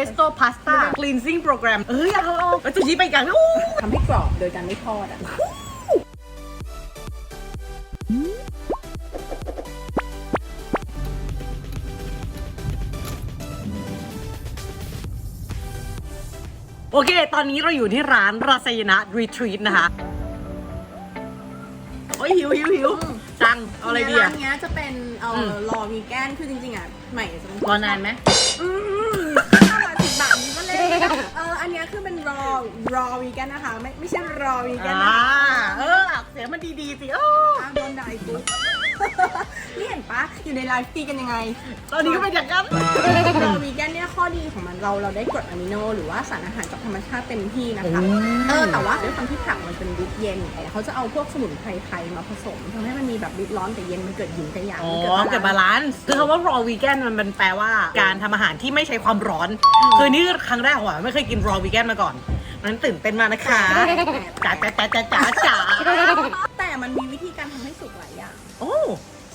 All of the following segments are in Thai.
pesto pasta cleansing program เอ้ยเอาเอาเอาซูชิไปกันอู้ทำให้กรอบโดยการไม่ทอดอะโอเค ตอนนี้เราอยู่ที่ร้านราซยนะ retreat นะคะ โอ้ยหิวหิวหิวจัง เอาอะไรดีร้าอะนเนี้ยจะเป็นเอ่ออืมรอวีแกนคือจริงๆอะใหม่จะเป็นรอนานไหม อืม เล่นนะเอออันเนี้ยคือเป็นรอรอวีแกนนะคะไม่ไม่ใช่รอวีแกนอ่านะคะเออออกเสียงมันดีๆสิโอ้ อะโดนด่าอีกปุ๊บ นี่เห็นปะอยู่ในไลฟ์ตีกันยังไง ตอนนี้ก็เป็นอย่างนั้นรอวีแกนเนี่ยข้อดีของมันเราเราได้กรดอะมิโน หรือว่าสารอาหารจากธรรมชาติเต็มที่นะคะอืมเออแต่ว่าด้วยความที่ผักมันเป็นริดเย็นเขาจะเอาพวกสมุนไพรไทยมาผสมทำให้มันมีแบบริดร้อนแต่เย็นมันเกิดหยินกับหยางอ๋อมันเกิดบาลานซ์คือคำว่า raw vegan มันเป็นแปลว่าการทำอาหารที่ไม่ใช้ความร้อนคือนี่ครั้งแรกของหวานไม่เคยกิน raw vegan มาก่อนนั้นตื่นเต้นมากนะคะจ๋าจ๋าจ๋าจ๋าจ๋าจ๋าแต่มันมีวิธีการทำให้สุกหลายอย่าง โอ้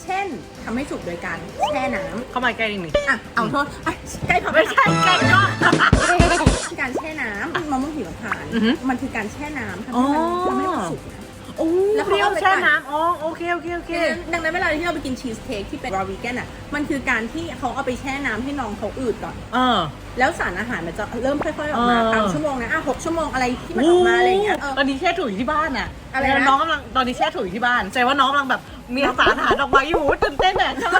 เช่นทำให้สุกโดยการแช่น้เข้ามาใกล้นิดนึงำอะเอาโทษอะใกล้พอไม่ใช่ใกล้ก็คือการแช่น้ำมะม่วงหิมพานต์อือฮึมันคือการแช่น้ำทำอ๋ให้อมันทำให้มันสุกนะ โอ้แล้แล้ววเขาเปรี้ยวเอาไปแช่ปั่น น้ำอ๋อโอเคโอเคโอเค ดังนั้นเวลาที่เราไปกินชีสเค้กที่เป็นรอวีแกนอะ มันคือการที่เขาเอาไปแช่น้ำให้น้องเขาอืดก่อน เออ แล้วสารอาหารมันจะเริ่มค่อยๆออกมาเออ ตามชั่วโมงนะอะหกชั่วโมงอะไรที่มันออกมาอะไรอย่างเงี้ยเออ ตอนนี้แช่ถุยที่บ้านอะอะไรนะ น้องกำลังตอนนี้แช่ถุยที่บ้านแสดงว่าน้องกำลังแบบมีสารอาหารออกมาอยู่ตื่นเต้นแบบใช่ไหม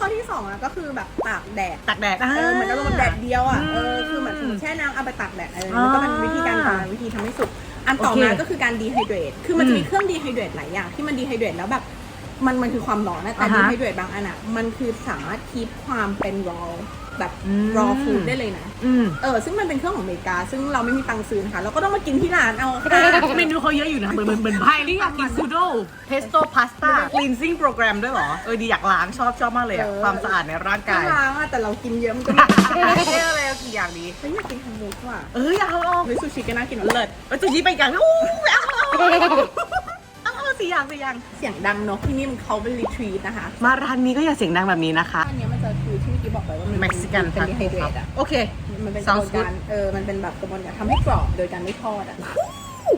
ข้อที่สองอะก็คือแบบตากแดดตักแดด เออเหมือนอารมณ์แดดเดียวอะ อืมเออ คือเหมือนสมมติแช่น้ำเอาไปตากแดดเออมันก็เป็นวิธีการทำวิธีทำให้สุก อันต่อโอเคมาก็คือการดีไฮเดรตคือมันจะมีอืมเครื่องดีไฮเดรตหลายอย่างที่มันดีไฮเดรตแล้วแบบ มันมันคือความร้อนนะแต่อ่าฮะดีไฮเดรตบางอันอะมันคือสามารถคีบความเป็นรอแบบอืม รอฟูดได้เลยนะ อืมเออซึ่งมันเป็นเครื่องของอเมริกา ซึ่งเราไม่มีตังค์ซื้อนะคะเราก็ต้องมากินที่ร้านเอาค่ะเมนูเขาเยอะอยู่นะ เหมือนเหมือนเหมือนไพ่นี่อยากกินซูโด pesto pasta cleansing program ด้วยเหรอ เออดีอยากล้างชอบชอบมากเลยอะเออความสะอาดในร่างก็กายล้างอะแต่เรากินเยอะมันก็ไม่ได้เอ๊ะอะไรเอากี่อย่างดี เฮ้ยอยากกินฮัมบูกว่ะเอออยากเอาเอาเฮ้ยซูชิก็น่ากินเลิศไปซูชิไปกันอู้เอาเอาเอาเอา สี่อย่างสี่อย่างเสียงดังเนอะที่นี่มันเขาเป็นรีทรีตนะคะ มาร้านนี้ก็อย่าเสียงดังแบบนี้นะคะ อันเนี้ยมันจะคือที่เมื่อกี้บอกไปว่ามันเม็กซิกันเป็นดีไฮเดรตอะโอเค มันเป็นกระบวน Sounds good การเออ มันเป็นแบบกระบวนการทำให้กรอบโดยการไม่ทอดอะ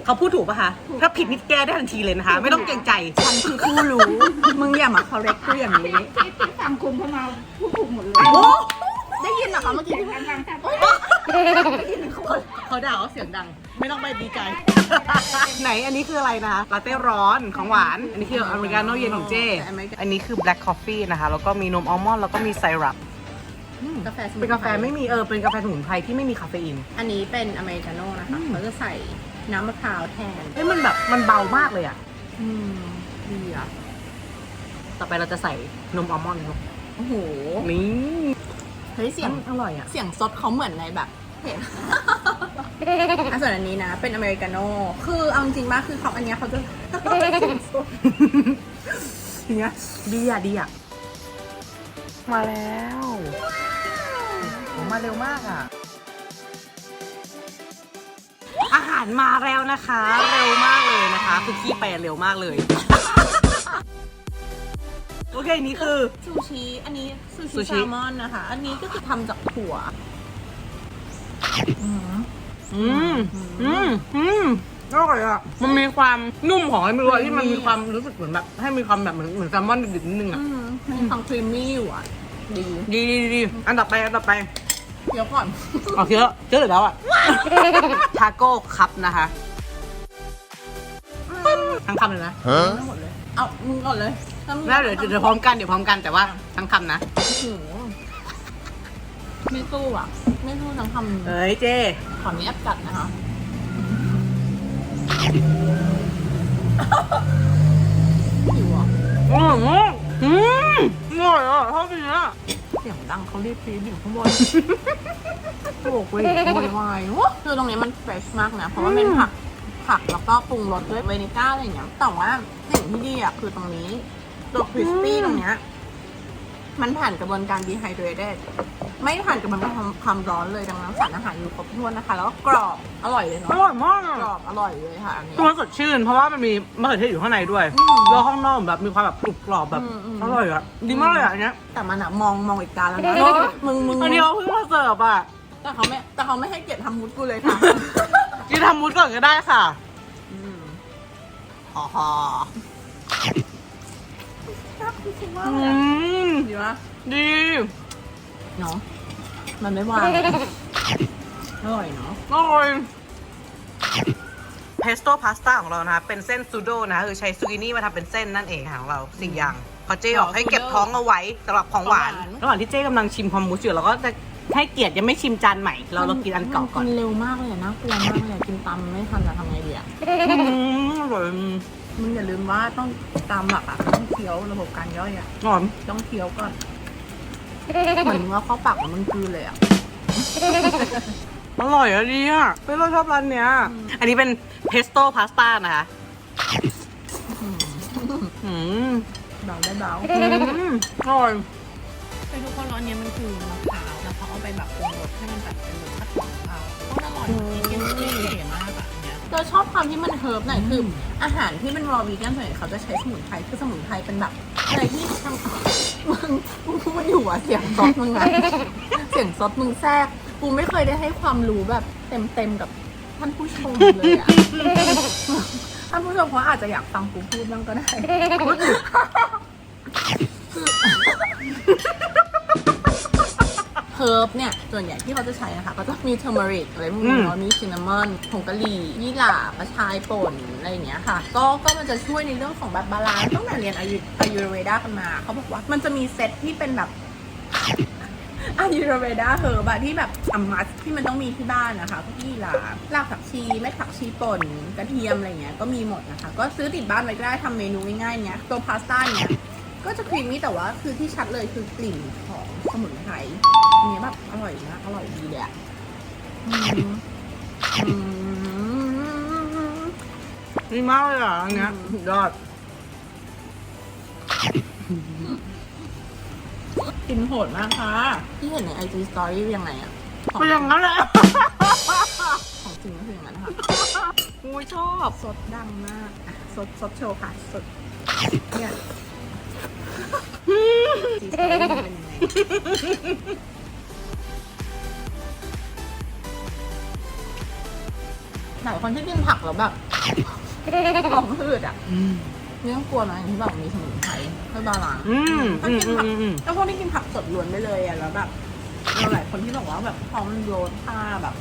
เขาพูดถูกปะคะ ถ้าผิดนิดแก้ได้ทันทีเลยนะคะ ไม่ต้องเกรงใจ ฉันคือผู้รู้ มึงอย่ามา correct กูอย่างนี้ ที่ที่ฟังคุณเข้ามาพูดถูกหมดเลย โอ้ได้ ยินเหรอคะเมื่อกี้เสียงดังๆค่ะเขาด่าว่าเสียงดัง ไม่ต้องไปดีใจ ไหนอันนี้คืออะไรนะคะลาเต้ร้อนของหวาน อันนี้คืออเมริกาโน่เย็นของเจ อันนี้คือ black coffee นะคะ แล้วก็มีนมอัลมอนด์แล้วก็มีไซรัปกาแฟสมุเป็นกาแฟไม่มีเออเป็นกาแฟสมุนไพรที่ไม่มีคาเฟอีน อันนี้เป็นอเมริกาโน่นะคะเขาจะใส่น้ำมะพร้าวแทนเฮ้ยมันแบบมันเบามากเลยอะ อืมดีอะ ต่อไปเราจะใส่นมอัลมอนด์ลงโอ้โห นี่ เฮ้ยเสียง อร่อยอะ เสียงซดเขาเหมือนในแบบเพจอะส่วนอันนี้นะ เป็นอเมริกาโน่คือเอาจริงๆมากคือเขาอันเนี้ยเขาจะอย่างเงี้ยดีอะดีอะ มาแล้วโอ้มาเร็วมากอะ อาหารมาแล้วนะคะ เร็วมากเลยนะคะ คือขี้ไปเร็วมากเลย โอเคนี่คือ ซูชิ อันนี้ซูซูชิชิ แซลมอนนะคะ อันนี้ก็คือทำจากถั่ว อืมอืมอืมอร่อยอะ มันมีความนุ่มของไอ้ไม่รู้อะที่มันมีความรู้สึกเหมือนแบบให้มีความแบบเหมือนเหมือนแซลมอนดิบๆนิดนึงอะ อืมมีความครีมมี่อยู่อะ ดี ดีดีดีอันต่อไปอันต่อไป เดี๋ยวก่อน เอาเยอะเยอะเลยแล้วอะ ทาโก้คัพนะคะ ทั้งคำเลยนะไม่หมดเลย เอามึงก่อนเลยถ้ามึง แล้วเดี๋ยวเดี๋ยวพร้อมกันเดี๋ยวพร้อมกันแต่ว่าทั้งคำนะ โอ้โหไม่สู้อะ ไม่สู้ทั้งคำเอ้ยเจขออนุญาตกัดนะคะ หิวอะอืมอืมอร่อยอะชอบกินอะเสียงดังเขาเรียกพีอยู่ข้างบนโอ้โหโวยวายโอ้คือตรงนี้มันเฟรชมากนะ เพราะว่าเป็นผัก ผักแล้วก็ปรุงรสด้วยเวนิก้าอะไรอย่างเงี้ยแต่ว่าสิ่งที่ดีอะคือตรงนี้ ตัวคริสปี้ตรงเนี้ยมันผ่านกระบวนการดีไฮเดรตไม่ผ่านกระบวนการความร้อนเลยดังนั้นสารอาหารอยู่ครบถ้วนนะคะ แล้วก็กรอบอร่อยเลยอเนาะร่อยมากกรอะอบอร่อยเลยค่ะอันนี้ ตัวมันสดชื่น เพราะว่ามันมีมะเขือเทศอยู่ข้างในด้วยอืมแล้วข้างนอกแบบมีความแบบกรุบกรอบแบบอืมอืม อร่อยอะดีมากเลยอะอันเนี้ยแต่มันอะมองมองอีกการแล้วนะมึงมึงอันนี้เขาเพิ่งมาเสิร์ฟอะแต่เขาไม่แต่เขาไม่ให้เกียรติทำมุดกูเลยค่ะ กินทำมุดก่อนก็ได้ค่ะอืมฮ่า ฮ่าน่าคิดว่าอืเลยอะมดีวะดีเนาะมันไม่วางอร่อยเนาะอร่อยเพสโต้พาสต้าของเรานะคะเป็นเส้นซูโดนะคะคือใช้ซูกินี่มาทำเป็นเส้นนั่นเองค่ะของเราสี่อย่างเพอเจ๊บอกให้เก็บท้องเอาไว้สำหรับของหวาน ระหว่างที่เจ๊กำลังชิมคอมมูสอยู่เราก็จะให้เกียรติยังไม่ชิมจานใหม่ เราเรากินอันเก่าก่อน มันเร็วมากเลยอะน่ากลัวมากเลยอะกินตามไม่ทันจะทำไงดีอะ อืมอร่อย มึงอย่าลืมว่าต้องตามหลักอะต้องเคี้ยวระบบการย่อยอะหอมต้องเคี้ยวก่อนเหมือนว่าเข้าปากแล้วมันกลืนเลยอะอร่อยอะดีอะเฮ้ยเราชอบร้านเนี้ย อันนี้เป็นเพสโต้พาสต้านะคะอืมเบาได้เบาอืมอร่อยไปทุกคนร้อนเนี้ยมันคือมะพร้าวแล้วเขาเอาไปแบบปรุงรสให้มันแบบเป็นรสชาติของมะพร้าวก็อร่อยกินกินเก๋มากอะอัน เนี้ยเราชอบความที่มันเฮิร์บหน่อยคืออาหารที่เป็นรอวีแกนส่วนใหญ่เขาจะใช้สมุนไพรคือสมุนไพรเป็นแบบอะไรที่ทางมึงมึงพูดอยู่อะเสียงซดมึงอะเสียงซดมึงแทรกกูไม่เคยได้ให้ความรู้แบบเต็มเต็มๆกับท่านผู้ชมเลยอะท่านผู้ชมเขาอาจจะอยากฟังกูพูดบ้างก็ได้ เฮิร์บเนี่ย ส่วนใหญ่ที่เขาจะใช้นะคะ ก็จะมีเทอร์เมริกอะไรพวกอืนี้มเนาะมีซินนามอนผงกะหรี่ยี่หร่ากระชายป่นอะไรอย่างเงี้ยค่ะ ก็ก็มันจะช่วยในเรื่องของแบบบาลานซ์ตั้งแต่เรียนอายุอายุรเวดากันมา เขาบอกว่ามันจะมีเซตที่เป็นแบบอายุรเวดาเฮอร์บอะที่แบบอัมมัสที่มันต้องมีที่บ้านนะคะพวกยี่หร่ารากผักชีเม็ดผักชีป่นกระเทียมอะไรเงี้ยก็มีหมดนะคะ ก็ซื้อติดบ้านไว้ก็ได้ทำเมนูง่ายๆเนี้ยตัวพาสต้าเนี้ย ก็จะครีมมี่แต่ว่าคือที่ชัดเลยคือกลิ่นของสมุนไพรอันนี้แบบอร่อยนะอร่อยดีเลยอะอืมอืมดีมากเลยอะอันเนี้ยสุดยอดกินโหดมากค่ะที่เห็นในไอจีสตอรี่ยังไงอะของก็อย่างนั้นแหละ ของจริงก็คืออย่างนั้นนะคะกูชอบ สดดังมากอะสดสดโชว์ค่ะ สดเนี่ย สตอรี่มันเป็นยังไงหลายคนที่กินผักแล้วแบบท้องพืดอะไม่ต้องกลัวนะอย่างที่บอกมีสมุนไพรเพื่อบาลานซ์อืมถ้าอืมกินอืมผักอืม ถ้าพวกที่กินผักสดล้วนได้เลยอะแล้วแบบเราหลายคนที่บอกว่าแบบท้องมันโยนผ้าแบบ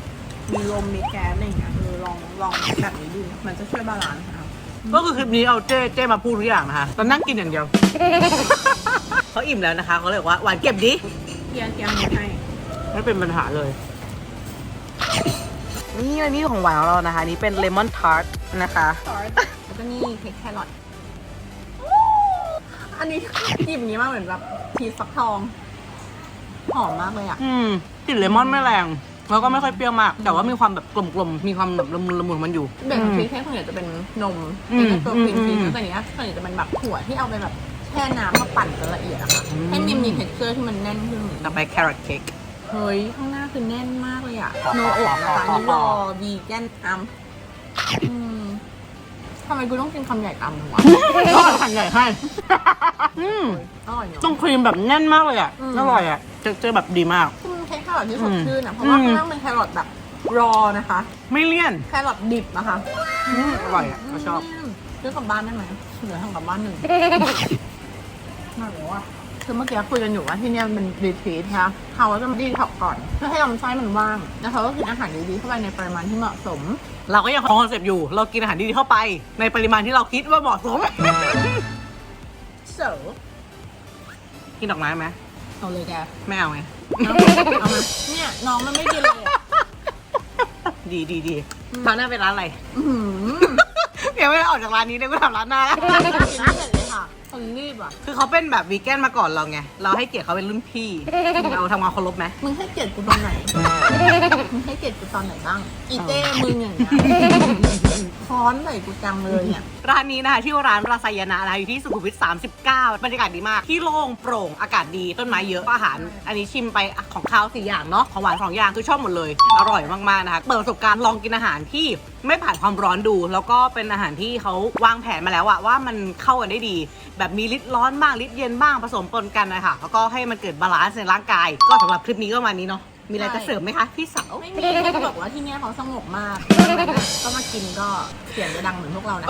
มีลมมีแก๊สอะไรอย่างเงี้ยเออลองลองแบบนี้ดูมันจะช่วยบาลานซ์นะคะก็คือคลิปนี้เอาเจ้เจ้มาพูดทุกอย่างนะคะเรานั่งกินอย่างเดียว เขาอิ่มแล้วนะคะเขาเลยบอกว่าหวานเก็บดิเกียร์เกียร์มือให้ไม่เป็นปัญหาเลย นี่อันนี้ของหวานของเรานะคะนี่เป็นเลมอนทาร์ตนะคะซอสแล้วก็นี่เค้กแครอทอันนี้หยิบอย่างนี้มากเหมือนแบบชีสฟักทอง หอมมากเลยอะ อืมกลิ่นเลมอนไม่แรงแล้วก็ไม่ค่อยเปรี้ยวมาก แต่ว่ามีความแบบกลมๆมีความแบบละมุนละมุนมันอยู่เบรกอืม ชีสแค่ส่วนใหญ่จะเป็นนมอืมเป็นตัวครีมชีสอืม แต่เนี้ยส่วนใหญ่จะเป็นแบบถั่วที่เอาไปแบบ แช่น้ำมาปั่นจนละเอียดอะค่ะอืมให้มันมีเท็กเจอร์ที่มันแน่นขึ้น ต่อไปแครอทเค้กเฮ้ย ข้างหน้าคือแน่นมากเลยอะโนอกนะคะนี่รอวีแกนอัมอืมทำไมกูต้องกินคำใหญ่ตามวะก็หั่นใหญ่ให้อืมอร่อยเนาะตรงครีมแบบแน่นมากเลยอะอืมอร่อยอะเจอเจอแบบดีมากคือมันใช้แครอทที่สดอืมชื่นอะเพราะว่าอืมข้างล่างเป็นแครอทแบบรอนะคะ ไม่เลี่ยนแครอทดิบนะคะอืมอร่อยอะก็ชอบมซื้อกลับบ้านได้ไหมเหลือทำกลับบ้านหนึ่ง น่ารู้ว่าคือเมื่อกี้คุยกันอยู่ว่าที่เนี่ยมันรีทรีทค่ะเขาว่าจะมาดีท็อกก่อน เพื่อให้ลำไส้มันว่างแล้วเขาก็กินอาหารดีๆเข้าไปในปริมาณที่เหมาะสม เราก็ยังคงคอนเซปต์อยู่ เรากินอาหารดีๆเข้าไป ในปริมาณที่เราคิดว่าเหมาะสม so กินดอกไม้ไหมเอาเลยแกไม่เอาไงเอาเอามาเนี่ยน้องมันไม่กินเลยอะดีดีดีร้านหน้าเป็นร้านอะไรอื้อหือยังไม่ได้ออกจากร้านนี้เลยก็ทำร้านหน้าแล้ว ค่ะคนรีบอะ คือเขาเป็นแบบวีแกนมาก่อนเราไง เราให้เกียรติเขาเป็นรุ่นพี่ เราทำงานเคารพไหมมึงให้เกียรติกูตอนไหน มึงให้เกียรติกูตอนไหนบ้าง อีเต้มึงอย่างเงี้ยค้อนใส่กูจังเลยเนี่ย ร้านนี้นะคะชื่อว่าร้านราซายนะนะคะอยู่ที่สุขุมวิท 39 บรรยากาศดีมาก ที่โล่งโปร่ง อากาศดี ต้นไม้เยอะ อาหาร อันนี้ชิมไปอะของข้าวสี่อย่างเนาะ ของหวานสองอย่างคือชอบหมดเลย อร่อยมากๆนะคะ เปิดประสบการณ์ลองกินอาหารที่ไม่ผ่านความร้อนดู แล้วก็เป็นอาหารที่เขาวางแผนมาแล้วอะว่ามันเข้ากันได้ดี แบบมีลิตรร้อนบ้างลิตรเย็นบ้างผสมปนกันนะคะแล้วก็ให้มันเกิดบาลานซ์ในร่างกาย ก็สำหรับคลิปนี้ก็ประมาณนี้เนาะมีอะไรจะเสริมไหมคะพี่สาวไม่มีแค่จะบอกว่าที่เนี่ยเขาสงบมาก ก็มากินก็เสียงจะดังเหมือนพวกเรานะ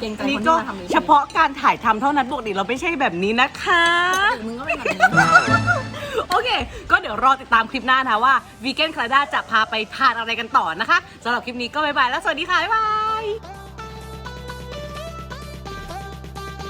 เกรงใจอันคนนี้ที่ก็มาทำรีวิวเฉพาะการถ่ายทำเท่านั้นปกติเราไม่ใช่แบบนี้นะคะ มึงก็เป็นแบบนี้โอเค ก็เดี๋ยวรอติดตามคลิปหน้านะคะว่าวีแกนคลาด้าจะพาไปทานอะไรกันต่อนะคะสำหรับคลิปนี้ก็บ๊ายบายแล้วสวัสดีค่ะบ๊ายบาย